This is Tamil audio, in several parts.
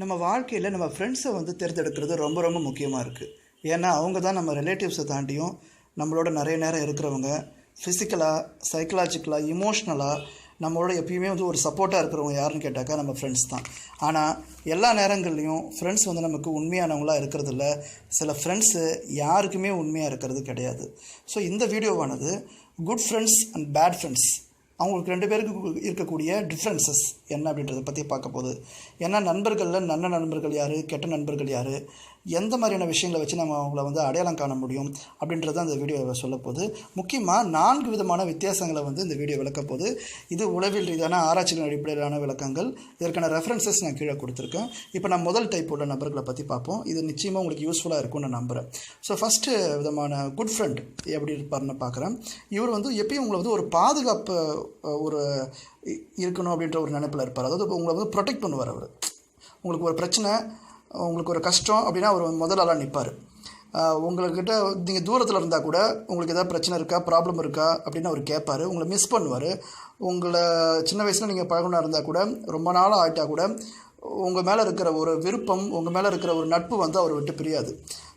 நம்ம வாழ்க்கையில் நம்ம ஃப்ரெண்ட்ஸை வந்து தேர்ந்தெடுக்கிறது ரொம்ப ரொம்ப முக்கியமாக இருக்குது ஏன்னா அவங்க தான் நம்ம ரிலேட்டிவ்ஸை தாண்டியும் நம்மளோட நிறைய நேரம் இருக்கிறவங்க ஃபிசிக்கலாக சைக்கலாஜிக்கலாக இமோஷ்னலாக நம்மளோட எப்பயுமே வந்து ஒரு சப்போர்ட்டாக இருக்கிறவங்க யாருன்னு கேட்டாக்கா நம்ம ஃப்ரெண்ட்ஸ் தான். ஆனால் எல்லா நேரங்கள்லையும் ஃப்ரெண்ட்ஸ் வந்து நமக்கு உண்மையானவங்களாக இருக்கிறதில்ல. சில ஃப்ரெண்ட்ஸு யாருக்குமே உண்மையாக இருக்கிறது கிடையாது. ஸோ இந்த வீடியோவானது good friends and bad friends அவங்களுக்கு ரெண்டு பேருக்கு இருக்கக்கூடிய டிஃப்ரென்சஸ் என்ன அப்படின்றத பற்றி பார்க்க போகுது. ஏன்னா நண்பர்களில் நல்ல நண்பர்கள் யார்? கெட்ட நண்பர்கள் யார்? எந்த மாதிரியான விஷயங்களை வச்சு நம்ம அவங்கள வந்து அடையாளம் காண முடியும் அப்படின்றத அந்த வீடியோவை சொல்லப்போகுது முக்கியமாக நான்கு விதமான வித்தியாசங்களை வந்து இந்த வீடியோ விளக்கப்போகுது இது உளவியல் ரீதியான ஆராய்ச்சிகளின் அடிப்படையிலான விளக்கங்கள். இதற்கான ரெஃபரன்சஸ் நான் கீழே கொடுத்துருக்கேன். இப்போ நான் முதல் டைப் உள்ள நபர்களை பற்றி பார்ப்போம். இது நிச்சயமாக உங்களுக்கு யூஸ்ஃபுல்லாக இருக்கும்னு நான் நம்புகிறேன் ஸோ ஃபஸ்ட்டு விதமான குட் ஃப்ரெண்ட் எப்படி இருப்பார்னு பார்க்குறேன். இவர் வந்து எப்பயும் உங்களை வந்து ஒரு பாதுகாப்பு ஒரு இருக்கணும் அப்படின்ற ஒரு நினைப்பில் இருப்பார். அதாவது உங்களை வந்து ப்ரொடெக்ட் பண்ணுவார் அவர். உங்களுக்கு ஒரு பிரச்சனை உங்களுக்கு ஒரு கஷ்டம் அப்படின்னா அவர் முதலாளாக நிற்பார் உங்கள்கிட்ட நீங்கள் தூரத்தில் இருந்தால் கூட உங்களுக்கு எதாவது பிரச்சனை இருக்கா ப்ராப்ளம் இருக்கா அப்படின்னு அவர் கேட்பார் உங்களை மிஸ் பண்ணுவார். உங்களை சின்ன வயசில் நீங்கள் பழகுனா இருந்தால் கூட ரொம்ப நாளாக ஆகிட்டா கூட உங்கள் மேலே இருக்கிற ஒரு விருப்பம் உங்கள் மேலே இருக்கிற ஒரு நட்பு வந்து அவர் விட்டு பிரியாது.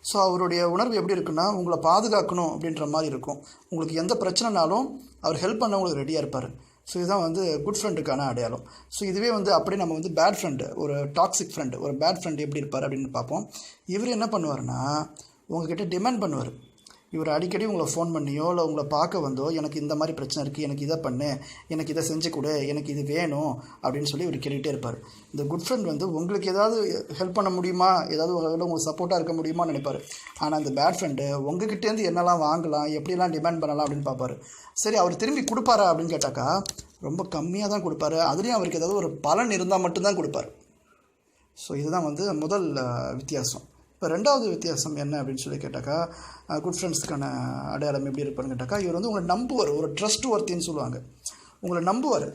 ஸோ அவருடைய உணர்வு எப்படி இருக்குன்னா உங்களை பாதுகாக்கணும் அப்படின்ற மாதிரி இருக்கும். உங்களுக்கு எந்த பிரச்சனைனாலும் அவர் ஹெல்ப் பண்ண உங்களுக்கு ரெடியாக இருப்பார். ஸோ இதுதான் வந்து குட் ஃப்ரெண்டுக்கான அடையாளம். ஸோ இதுவே வந்து அப்படியே நம்ம வந்து பேட் ஃப்ரெண்டு ஒரு டாக்ஸிக் ஃப்ரெண்டு ஒரு பேட் ஃப்ரெண்டு எப்படி இருப்பார் அப்படின்னு பார்ப்போம். இவர் என்ன பண்ணுவார்னா உங்ககிட்ட டிமாண்ட் பண்ணுவார். இவர் அடிக்கடி உங்களை ஃபோன் பண்ணியோ இல்லை உங்களை பார்க்க வந்தோ எனக்கு இந்த மாதிரி பிரச்சனை இருக்குது எனக்கு இதை பண்ணு எனக்கு இதை செஞ்சு கொடு எனக்கு இது வேணும் அப்படின்னு சொல்லி இவர் கேட்டுகிட்டே இருப்பார். இந்த குட் ஃப்ரெண்ட் வந்து உங்களுக்கு ஏதாவது ஹெல்ப் பண்ண முடியுமா? ஏதாவது உங்களை உங்களுக்கு சப்போர்ட்டாக இருக்க முடியுமான்னு நினைப்பார். ஆனால் அந்த பேட் ஃப்ரெண்டு உங்ககிட்டேருந்து என்னெல்லாம் வாங்கலாம் எப்படிலாம் டிமாண்ட் பண்ணலாம் அப்படின்னு பார்ப்பார். சரி அவர் திரும்பி கொடுப்பாரா அப்படின்னு கேட்டாக்கா ரொம்ப கம்மியாக தான் கொடுப்பாரு. அதுலேயும் அவருக்கு ஏதாவது ஒரு பலன் இருந்தால் மட்டும்தான் கொடுப்பாரு. ஸோ இதுதான் வந்து முதல் வித்தியாசம். இப்போ ரெண்டாவது வித்தியாசம் என்ன அப்படின்னு சொல்லி கேட்டாக்கா குட் ஃப்ரெண்ட்ஸ்க்கான அடையாளம் எப்படி இருப்பான்னு கேட்டாக்கா இவர் வந்து உங்களை நம்புவார் ஒரு ட்ரஸ்ட் ஒர்த்தின்னு சொல்லுவாங்க. உங்களை நம்புவார்.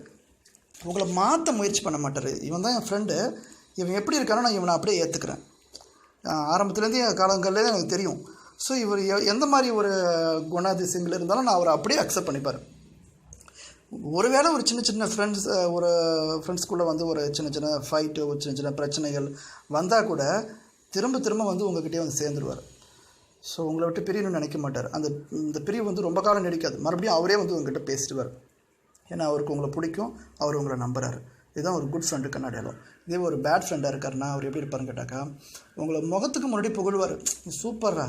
உங்களை மாற்ற முயற்சி பண்ண மாட்டார். இவன் தான் என் ஃப்ரெண்டு இவன் எப்படி இருக்கானோ நான் இவனை அப்படியே ஏற்றுக்கிறேன் ஆரம்பத்துலேருந்தே என் காலங்கள்லேயே எனக்கு தெரியும். ஸோ இவர் எ- எந்த மாதிரி ஒரு குணாதிசயங்கள் இருந்தாலும் நான் அவரை அப்படியே அக்செப்ட் பண்ணிப்பார். ஒருவேளை ஒரு சின்ன சின்ன ஃப்ரெண்ட்ஸ் ஒரு ஃப்ரெண்ட்ஸ்குள்ளே வந்து ஒரு சின்ன சின்ன ஃபைட்டு ஒரு சின்ன சின்ன பிரச்சனைகள் வந்தால் கூட திரும்ப திரும்ப வந்து உங்ககிட்டயே வந்து சேர்ந்துருவார். ஸோ உங்களை விட்டு பிரியணும்னு நினைக்க மாட்டார். அந்த இந்த பிரிவு வந்து ரொம்ப காலம் நடிக்காது. மறுபடியும் அவரே வந்து உங்ககிட்ட பேசிடுவார். ஏன்னா அவருக்கு உங்களை பிடிக்கும். அவர் உங்களை நம்புறாரு. இதுதான் ஒரு குட் ஃப்ரெண்டுக்கான அடையாளம். இதே ஒரு பேட் ஃப்ரெண்டாக இருக்காருன்னா அவர் எப்படி இருப்பாருன்னு கேட்டாக்கா உங்களை முகத்துக்கு முன்னாடி புகழ்வார். சூப்பர்ரா.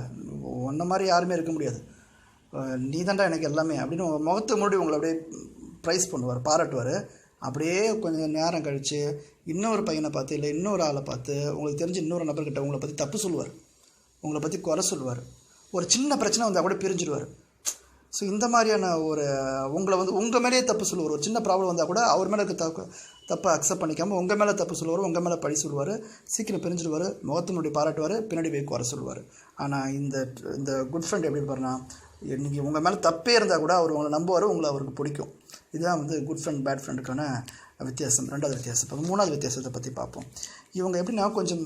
ஒன்றை மாதிரி யாருமே இருக்க முடியாது. நீ தான்டா எனக்கு எல்லாமே அப்படின்னு உங்கள் முகத்துக்கு முன்னாடி உங்களை அப்படியே ப்ரைஸ் பண்ணுவார் பாராட்டுவார். அப்படியே கொஞ்சம் நேரம் கழித்து இன்னொரு பையனை பார்த்து இல்லை இன்னொரு ஆளை பார்த்து உங்களுக்கு தெரிஞ்ச இன்னொரு நபர்கிட்ட உங்களை பற்றி தப்பு சொல்லுவார். உங்களை பற்றி குறை சொல்லுவார். ஒரு சின்ன பிரச்சனை வந்தால் கூட பிரிஞ்சிடுவார் ஸோ இந்த மாதிரியான ஒரு உங்களை வந்து உங்கள் மேலேயே தப்பு சொல்லுவார். ஒரு சின்ன ப்ராப்ளம் வந்தால் கூட அவர் மேலே இருக்க தப்பு தப்பை அக்செப்ட் பண்ணிக்காமல் உங்கள் மேலே தப்பு சொல்லுவார் உங்கள் மேலே பழி சொல்லுவார். சீக்கிரம் பிரிஞ்சிடுவார் முகத்தினுடைய முன்னாடி பாராட்டுவார் பின்னாடி போய் குறை சொல்லுவார். ஆனால் இந்த இந்த குட் ஃப்ரெண்ட் எப்படி பாருன்னா நீங்கள் உங்கள் மேலே தப்பே இருந்தால் கூட அவர் உங்களை நம்புவார் உங்களை அவருக்கு பிடிக்கும். இதுதான் வந்து குட் ஃப்ரெண்ட் பேட் ஃப்ரெண்டுக்கான வித்தியாசம் ரெண்டாவது வித்தியாசம். இப்போ மூணாவது வித்தியாசத்தை பற்றி பார்ப்போம். இவங்க எப்படின்னா கொஞ்சம்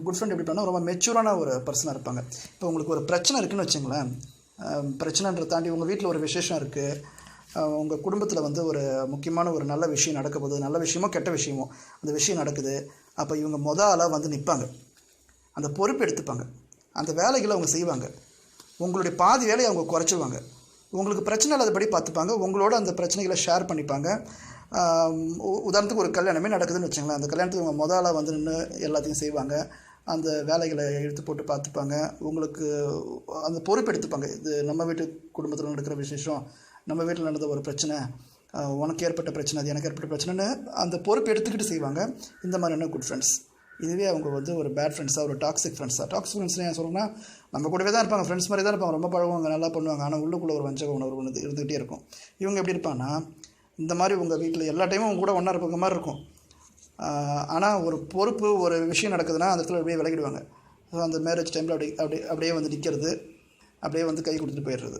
குட் ஃப்ரெண்ட் எப்படி பண்ணால் ரொம்ப மெச்சூரான ஒரு பர்சனாக இருப்பாங்க. இப்போ உங்களுக்கு ஒரு பிரச்சனை இருக்குதுன்னு வச்சுங்களேன் அஹ், பிரச்சனைன்றதை தாண்டி உங்கள் வீட்டில் ஒரு விசேஷம் இருக்குது உங்கள் குடும்பத்தில் வந்து ஒரு முக்கியமான ஒரு நல்ல விஷயம் நடக்க போகுது நல்ல விஷயமோ கெட்ட விஷயமோ அந்த விஷயம் நடக்குது. அப்போ இவங்க மொத ஆளாக வந்து நிற்பாங்க அந்த பொறுப்பு எடுத்துப்பாங்க. அந்த வேலைகளை அவங்க செய்வாங்க. உங்களுடைய பாதி வேலையை அவங்க குறைச்சிடுவாங்க உங்களுக்கு பிரச்சனை இல்லாதபடி பார்த்துப்பாங்க. உங்களோட அந்த பிரச்சனைகளை ஷேர் பண்ணிப்பாங்க. உ- உதாரணத்துக்கு ஒரு கல்யாணமே நடக்குதுன்னு வச்சுங்களேன் அந்த கல்யாணத்துக்கு அவங்க முதலாக வந்து நின்று எல்லாத்தையும் செய்வாங்க. அந்த வேலைகளை எடுத்து போட்டு பார்த்துப்பாங்க. உங்களுக்கு அந்த பொறுப்பு எடுத்துப்பாங்க. இது நம்ம வீட்டு குடும்பத்தில் நடக்கிற விசேஷம். நம்ம வீட்டில் நடந்த ஒரு பிரச்சனை. உனக்கு ஏற்பட்ட பிரச்சனை அது எனக்கு ஏற்பட்ட பிரச்சனைன்னு அந்த பொறுப்பு எடுத்துக்கிட்டு செய்வாங்க. இந்த மாதிரியான குட் ஃப்ரெண்ட்ஸ் இதுவே அவங்க வந்து ஒரு பேட் ஃப்ரெண்ட்ஸாக ஒரு டாக்ஸிக் ஃப்ரெண்ட்ஸாக டாக்ஸிக் ஃப்ரெண்ட்ஸ் ஏன் சொல்லணும்னா நம்ம கூடவே தான் இருப்பாங்க ஃப்ரெண்ட்ஸ் மாதிரி தான் இருப்பாங்க. ரொம்ப பழகுவாங்க நல்லா பண்ணுவாங்க. ஆனால் உள்ளுக்குள்ளே ஒரு வஞ்சக உணர்வு வந்து இருந்துகிட்டே இருக்கும். இவங்க எப்படி இருப்பாங்கன்னா இந்த மாதிரி உங்கள் வீட்டில் எல்லா டைமும் உங்க கூட ஒன்றா இருப்பாங்க மாதிரி இருக்கும். ஆனால் ஒரு பொறுப்பு ஒரு விஷயம் நடக்குதுன்னா அந்த இடத்துல அப்படியே விலகிடுவாங்க. ஸோ அந்த மேரேஜ் டைமில் அப்படி அப்படி அப்படியே வந்து நிற்கிறது அப்படியே வந்து கை கொடுத்துட்டு போயிடுறது.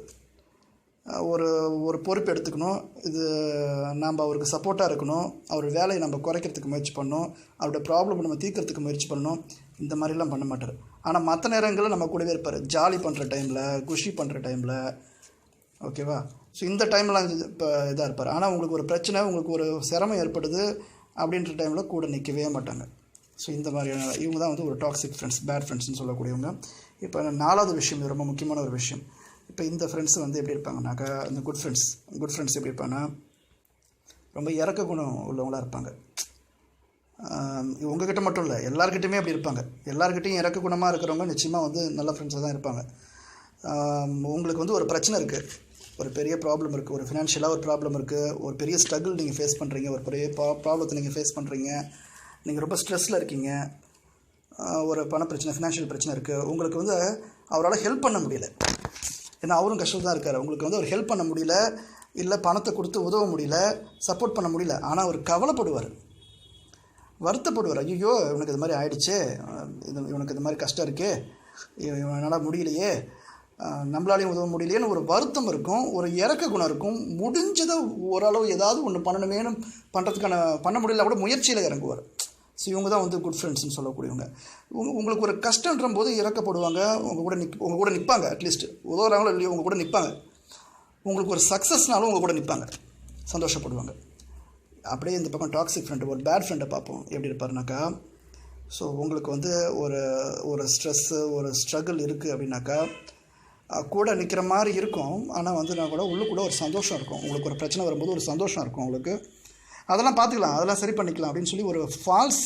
ஒரு ஒரு பொறுப்பு எடுத்துக்கணும். இது நாம் அவருக்கு சப்போர்ட்டாக இருக்கணும். அவர் வேலையை நம்ம குறைக்கிறதுக்கு முயற்சி பண்ணணும். அவரோட ப்ராப்ளம் நம்ம தீர்க்கறதுக்கு முயற்சி பண்ணணும். இந்த மாதிரிலாம் பண்ண மாட்டார். ஆனால் மற்ற நேரங்களில் நம்ம கூடவே இருப்பார். ஜாலி பண்ணுற டைமில் குஷி பண்ணுற டைமில் ஓகேவா ஸோ இந்த டைம்லாம் இப்போ இதாக இருப்பார். ஆனால் உங்களுக்கு ஒரு பிரச்சனை உங்களுக்கு ஒரு சிரமம் ஏற்படுது அப்படின்ற டைமில் கூட நிற்கவே மாட்டாங்க. ஸோ இந்த மாதிரியான இவங்க தான் வந்து ஒரு டாக்ஸிக் ஃப்ரெண்ட்ஸ் பேட் ஃப்ரெண்ட்ஸ்னு சொல்லக்கூடியவங்க. இப்போ நாலாவது விஷயம் இது ரொம்ப முக்கியமான ஒரு விஷயம். இப்போ இந்த ஃப்ரெண்ட்ஸ் வந்து எப்படி இருப்பாங்கனாக்கா இந்த குட் ஃப்ரெண்ட்ஸ் குட் ஃப்ரெண்ட்ஸ் எப்படி இருப்பாங்கன்னா ரொம்ப இறக்க குணம் உள்ளவங்களாக இருப்பாங்க. உங்ககிட்ட மட்டும் இல்லை எல்லாருக்கிட்டையுமே அப்படி இருப்பாங்க. எல்லாருக்கிட்டையும் இறக்க குணமாக இருக்கிறவங்க நிச்சயமாக வந்து நல்ல ஃப்ரெண்ட்ஸாக தான் இருப்பாங்க. உங்களுக்கு வந்து ஒரு பிரச்சனை இருக்குது ஒரு பெரிய ப்ராப்ளம் இருக்குது ஒரு ஃபினான்ஷியலாக ஒரு ப்ராப்ளம் இருக்குது ஒரு பெரிய ஸ்ட்ரகிள் நீங்கள் ஃபேஸ் பண்ணுறீங்க ஒரு பெரிய ப்ராப்ளத்தை நீங்கள் ஃபேஸ் பண்ணுறீங்க நீங்கள் ரொம்ப ஸ்ட்ரெஸ்ஸில் இருக்கீங்க ஒரு பண பிரச்சனை ஃபினான்ஷியல் பிரச்சனை இருக்குது உங்களுக்கு வந்து அவரால் ஹெல்ப் பண்ண முடியல. ஏன்னா அவரும் கஷ்டம் தான் இருக்கார். உங்களுக்கு வந்து அவர் ஹெல்ப் பண்ண முடியல இல்லை பணத்தை கொடுத்து உதவ முடியல சப்போர்ட் பண்ண முடியல ஆனால் அவர் கவலைப்படுவார். வருத்தப்படுவார். ஐயோ இவனுக்கு இது மாதிரி ஆயிடுச்சு. இது இவனுக்கு இது மாதிரி கஷ்டம் இருக்கே. இவனால் முடியலையே. நம்மளாலையும் உதவ முடியலையேன்னு ஒரு வருத்தம் இருக்கும் ஒரு இறக்க குணம் இருக்கும். முடிஞ்சதை ஓரளவு ஏதாவது ஒன்று பண்ணணுமேனு பண்ணுறதுக்கான பண்ண முடியல கூட முயற்சியில் இறங்குவார். ஸோ இவங்க தான் வந்து குட் ஃப்ரெண்ட்ஸ்னு சொல்லக்கூடியவங்க. உங்களுக்கு ஒரு கஷ்டன்ற போது இறக்கப்படுவாங்க. உங்கள் கூட நிக் உங்கள் கூட நிற்பாங்க அட்லீஸ்ட் உதவுறாங்களோ இல்லையோ உங்கள் கூட நிற்பாங்க உங்களுக்கு ஒரு சக்ஸஸ்னாலும் உங்கள் கூட நிற்பாங்க சந்தோஷப்படுவாங்க. அப்படியே இந்த பக்கம் டாக்ஸிக் ஃப்ரெண்டு ஒரு பேட் ஃப்ரெண்டை பார்ப்போம். எப்படி இருப்பாருனாக்கா ஸோ உங்களுக்கு வந்து ஒரு ஒரு ஸ்ட்ரெஸ்ஸு ஒரு ஸ்ட்ரகிள் இருக்குது அப்படின்னாக்கா கூட நிற்கிற மாதிரி இருக்கும். ஆனால் வந்து நான் கூட உள்ளுக்குள்ள ஒரு சந்தோஷம் இருக்கும். உங்களுக்கு ஒரு பிரச்சனை வரும்போது ஒரு சந்தோஷம் இருக்கும் உங்களுக்கு. அதெல்லாம் பார்த்துக்கலாம் அதெல்லாம் சரி பண்ணிக்கலாம் அப்படின்னு சொல்லி ஒரு ஃபால்ஸ்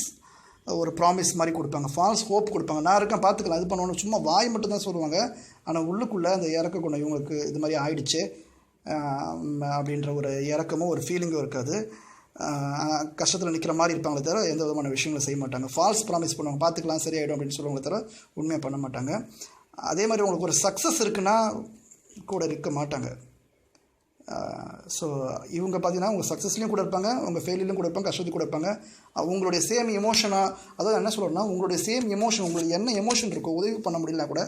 ஒரு ப்ராமிஸ் மாதிரி கொடுப்பாங்க. ஃபால்ஸ் ஹோப் கொடுப்பாங்க. நான் இருக்கேன் பார்த்துக்கலாம் இது பண்ணணும் சும்மா வாய் மட்டும் தான் சொல்லுவாங்க. ஆனால் உள்ளுக்குள்ளே அந்த இறக்க குணம் இவங்களுக்கு இது மாதிரி ஆயிடுச்சு. அப்படின்ற ஒரு இறக்கமும் ஒரு ஃபீலிங்கும் இருக்காது. கஷ்டத்தில் நிற்கிற மாதிரி இருப்பாங்களே தவிர எந்த விதமான விஷயங்களும் செய்ய மாட்டாங்க. ஃபால்ஸ் ப்ராமிஸ் பண்ணுவாங்க. பார்த்துக்கலாம் சரியாயிடும் அப்படின்னு சொல்லுவாங்களே தவிர உண்மையாக பண்ண மாட்டாங்க. அதே மாதிரி உங்களுக்கு ஒரு சக்ஸஸ் இருக்குன்னா கூட இருக்க மாட்டாங்க. ஸோ இவங்க பார்த்தீங்கன்னா உங்கள் சக்ஸஸ்லேயும் கூட இருப்பாங்க உங்கள் ஃபெயிலியும் கூட இருப்பாங்க கஷ்டத்தையும் கூட இருப்பாங்க. அவங்களுடைய சேம் எமோஷனாக அதாவது என்ன சொல்கிறேன்னா உங்களுடைய சேம் எமோஷன் உங்களுக்கு என்ன எமோஷன் இருக்கோ உதவி பண்ண முடியலனா கூட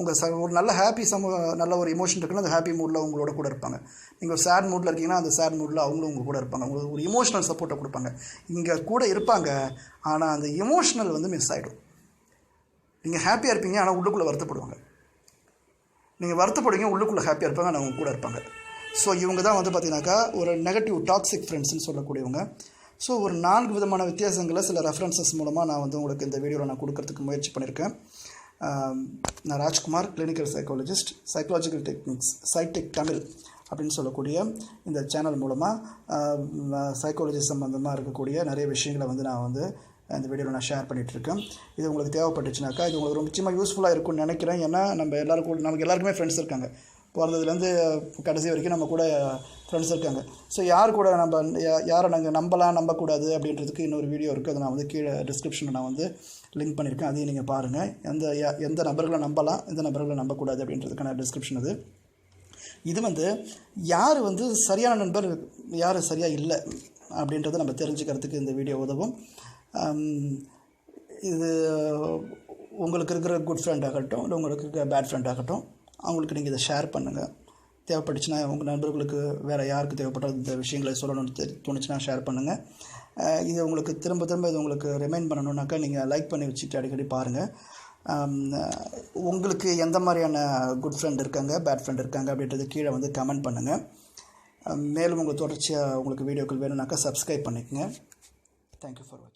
உங்கள் ச ஒரு நல்ல ஹாப்பி சம நல்ல ஒரு எமோஷன் இருக்குன்னா அந்த ஹாப்பி மூடில் உங்களோட கூட இருப்பாங்க. நீங்கள் ஒரு சேட் மூடில் இருக்கீங்கன்னா அந்த சேட் மூடில் அவங்களும் உங்கள் கூட இருப்பாங்க. உங்களுக்கு ஒரு இமோஷனல் சப்போர்ட்டை கொடுப்பாங்க. இங்கே கூட இருப்பாங்க ஆனால் அந்த எமோஷனல் வந்து மிஸ் ஆகிடும் நீங்கள் ஹாப்பியாக இருப்பீங்க ஆனால் உள்ளுக்குள்ளே வருத்தப்படுவாங்க. நீங்கள் வருத்தப்படுவீங்க உள்ளுக்குள்ளே ஹாப்பியாக இருப்பாங்க ஆனால் அவங்க கூட இருப்பாங்க. ஸோ இவங்க தான் வந்து பார்த்தீங்கன்னாக்கா ஒரு நெகட்டிவ் டாக்ஸிக் ஃப்ரெண்ட்ஸ்னு சொல்லக்கூடியவங்க. ஸோ ஒரு நான்கு விதமான வித்தியாசங்களை சில ரெஃபரன்சஸ் மூலமாக நான் வந்து உங்களுக்கு இந்த வீடியோவில் நான் கொடுக்கறதுக்கு முயற்சி பண்ணியிருக்கேன். நான் Rajkumar clinical psychologist psychological techniques Psytech Tamil அப்படின்னு சொல்லக்கூடிய இந்த சேனல் மூலமாக சைக்காலஜி சம்மந்தமாக இருக்கக்கூடிய நிறைய விஷயங்களை வந்து நான் வந்து இந்த வீடியோவில் நான் ஷேர் பண்ணிகிட்ருக்கேன் இது உங்களுக்கு தேவைப்பட்டுச்சுனாக்கா இது உங்களுக்கு ரொம்ப நிச்சயமாக யூஸ்ஃபுல்லாக இருக்கும்னு நினைக்கிறேன். ஏன்னா நம்ம எல்லாருக்கும் நமக்கு எல்லாருக்குமே ஃப்ரெண்ட்ஸ் இருக்காங்க. பிறந்ததுலேருந்து கடைசி வரைக்கும் நம்ம கூட ஃப்ரெண்ட்ஸ் இருக்காங்க. ஸோ யார் கூட நம்ம யாரை நாங்கள் நம்பலாம் நம்பக்கூடாது அப்படின்றதுக்கு இன்னொரு வீடியோ இருக்குது அதை நான் வந்து கீழே டிஸ்கிரிப்ஷனில் நான் வந்து லிங்க் பண்ணியிருக்கேன். அதையும் நீங்கள் பாருங்கள் எந்த எந்த நபர்களை நம்பலாம் எந்த நபர்களை நம்பக்கூடாது அப்படின்றதுக்கான டிஸ்கிரிப்ஷன் அது. இது வந்து யார் வந்து சரியான நண்பர் யார் சரியாக இல்லை அப்படின்றத நம்ம தெரிஞ்சுக்கிறதுக்கு இந்த வீடியோ உதவும். இது உங்களுக்கு இருக்கிற குட் ஃப்ரெண்ட் ஆகட்டும் இல்லை உங்களுக்கு இருக்கிற பேட் ஃப்ரெண்ட் ஆகட்டும் அவங்களுக்கு நீங்கள் இதை ஷேர் பண்ணுங்கள் தேவைப்பட்டுச்சுன்னா உங்கள் நண்பர்களுக்கு வேறு யாருக்கு தேவைப்பட்ட இந்த விஷயங்களை சொல்லணும்னு தோணுச்சுன்னா ஷேர் பண்ணுங்கள் இது உங்களுக்கு திரும்ப திரும்ப இது உங்களுக்கு ரிமைண்ட் பண்ணணுன்னாக்கா நீங்கள் லைக் பண்ணி வச்சுட்டு அடிக்கடி பாருங்கள் உங்களுக்கு எந்த மாதிரியான குட் ஃப்ரெண்ட் இருக்காங்க பேட் ஃப்ரெண்ட் இருக்காங்க அப்படின்றது கீழே வந்து கமெண்ட் பண்ணுங்கள் மேலும் உங்கள் தொடர்ச்சியாக உங்களுக்கு வீடியோக்கள் வேணும்னாக்கா சப்ஸ்கிரைப் பண்ணிக்கங்க. தேங்க்யூ ஃபார் வாட்சிங்